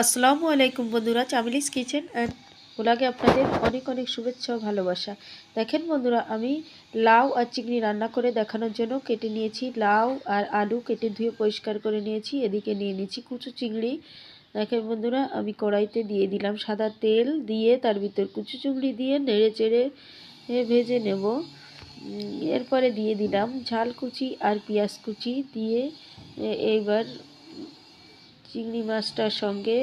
আসসালামু আলাইকুম বন্ধুরা, চামিলিস কিচেন অ্যান্ড ওলাগে আপনাদের অনেক অনেক শুভেচ্ছা ও ভালোবাসা। দেখেন বন্ধুরা, আমি লাউ আর চিংড়ি রান্না করে দেখানোর জন্য কেটে নিয়েছি। লাউ আর আলু কেটে ধুয়ে পরিষ্কার করে নিয়েছি। এদিকে নিয়ে নিয়েছি কুচু চিংড়ি। দেখেন বন্ধুরা, আমি কড়াইতে দিয়ে দিলাম সাদা তেল দিয়ে তার ভিতর কুচু চিংড়ি দিয়ে নেড়ে চেড়ে ভেজে নেব। এরপরে দিয়ে দিলাম ঝাল কুচি আর পেঁয়াজ কুচি দিয়ে এইবার চিংড়ি মাছটার সঙ্গে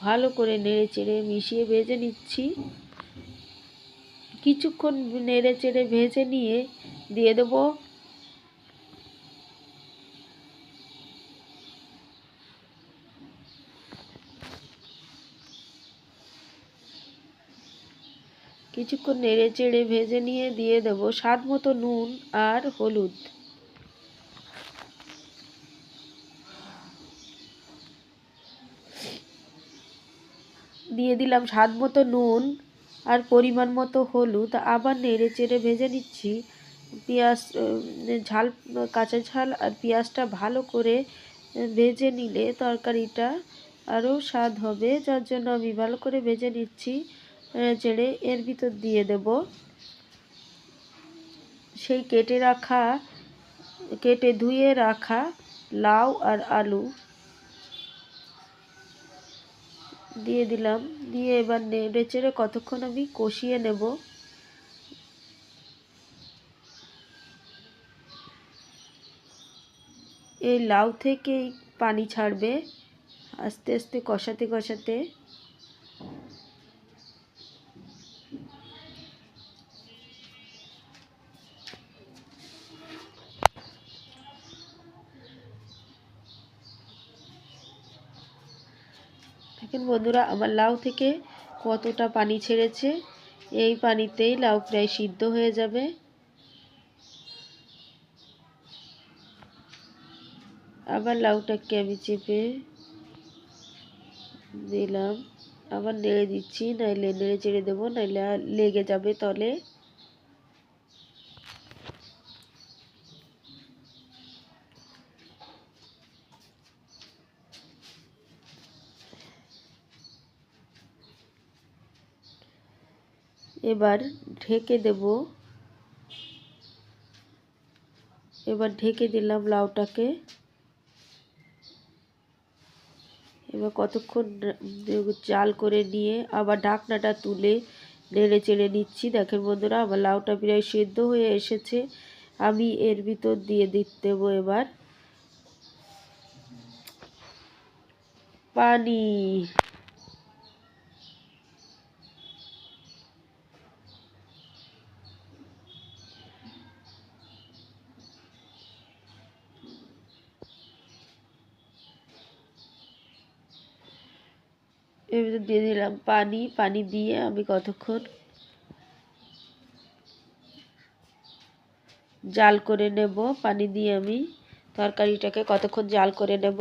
ভালো করে নেড়ে চেড়ে মিশিয়ে ভেজে নিচ্ছি। কিছুক্ষণ নেড়ে চেড়ে ভেজে নিয়ে দিয়ে দেব। কিছুক্ষণ নেড়ে চেড়ে ভেজে নিয়ে দিয়ে দেব স্বাদ মতো নুন আর হলুদ। দিয়ে দিলাম স্বাদ মতো নুন আর পরিমাণ মতো হলুদ। আবার নেড়ে চেড়ে ভেজে নিচ্ছি। পেঁয়াজ ঝাল, কাঁচা ঝাল আর পেঁয়াজটা ভালো করে ভেজে নিলে তরকারিটা আরও স্বাদ হবে। যার জন্য আমি ভালো করে ভেজে নিচ্ছি চেড়ে এর ভিতর দিয়ে দেব। সেই কেটে রাখা, কেটে ধুয়ে রাখা লাউ আর আলু। দিয়ে দিলাম। দিয়ে এবার নেড়ে চেড়ে কতক্ষণ আমি কষিয়ে নেব? এই লাউ থেকেই পানি ছাড়বে। আস্তে আস্তে কষাতে কষাতে। দেখেন বন্ধুরা, আমার লাউ থেকে কতটা পানি ছেড়েছে। এই পানিতেই লাউ প্রায় সিদ্ধ হয়ে যাবে। আবার লাউটাকে আমি চেপে দিলাম। আবার নেড়ে দিচ্ছি, নাইলে নেড়ে চেড়ে দেবো, নাইলে লেগে যাবে তলে। এবার ঢেকে দেব। এবার ঢেকে দিলাম লাউটাকে। এবার কতক্ষণ চাল করে নিয়ে আবার ঢাকনাটা তুলে নেড়ে চেড়ে নিচ্ছি। দেখেন বন্ধুরা, আমার লাউটা প্রায় সেদ্ধ হয়ে এসেছে। আমি এর ভিতর দিয়ে দেবো এবার। পানি। এবার দিয়ে দিলাম পানি পানি দিয়ে আমি কতক্ষণ জাল করে নেব, পানি দিয়ে আমি তরকারিটাকে কতক্ষণ জাল করে নেব।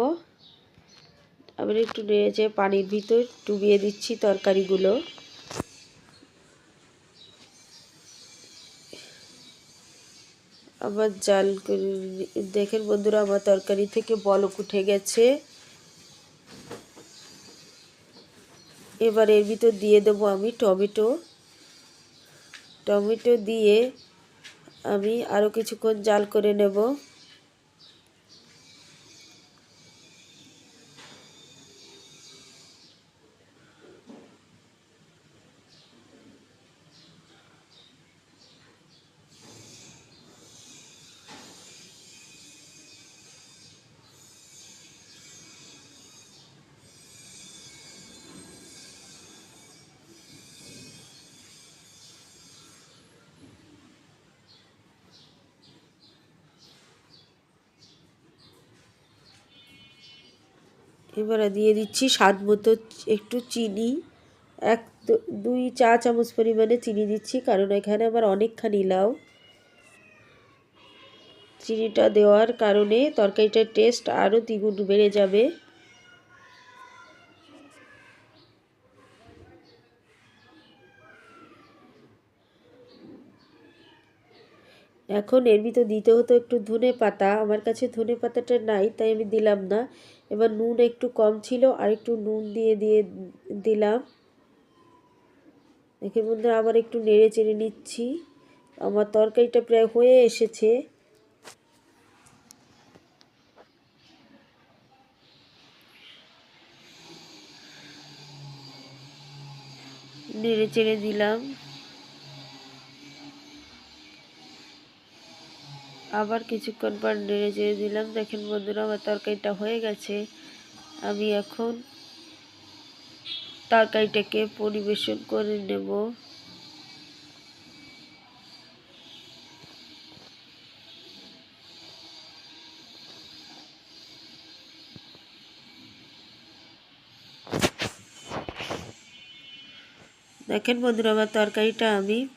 আবার একটু নেড়েছে পানির ভিতর ডুবিয়ে দিচ্ছি তরকারিগুলো। আবার জাল করে দেখেন বন্ধুরা, আমার তরকারি থেকে বলক উঠে গেছে। এবার এর ভিতর দিয়ে দেবো আমি টমেটো। টমেটো দিয়ে আমি আরও কিছুক্ষণ জাল করে নেব। এবারে দিয়ে দিচ্ছি স্বাদ মতো একটু চিনি। এক দুই চা চামচ পরিমাণে চিনি দিচ্ছি, কারণ এখানে আমার অনেকখানি লাউ। চিনিটা দেওয়ার কারণে তরকারিটার টেস্ট আরও দ্বিগুণ বেড়ে যাবে। এখন এর ভিতর দিতে হতো একটু ধনে পাতা। আমার কাছে ধনে পাতাটা নাই, তাই আমি দিলাম না। এবার নুন একটু কম ছিল, আর একটু নুন দিয়ে দিয়ে দিলাম। দেখে বন্ধুরা, আবার একটু নেড়ে চেড়ে নিচ্ছি। আমার তরকারিটা প্রায় হয়ে এসেছে। নেড়ে চেড়ে দিলাম। আবার কিছুক্ষণ পর নেড়ে চেড়ে দিলাম। দেখেন বন্ধুরা, আমার তরকারিটা হয়ে গেছে। আমি এখন তরকারিটাকে পরিবেশন করে নেব। দেখেন বন্ধুরা, আমার তরকারিটা আমি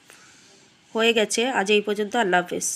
হয়ে গেছে। আজ এই পর্যন্ত আল্লাহ হাফেজ।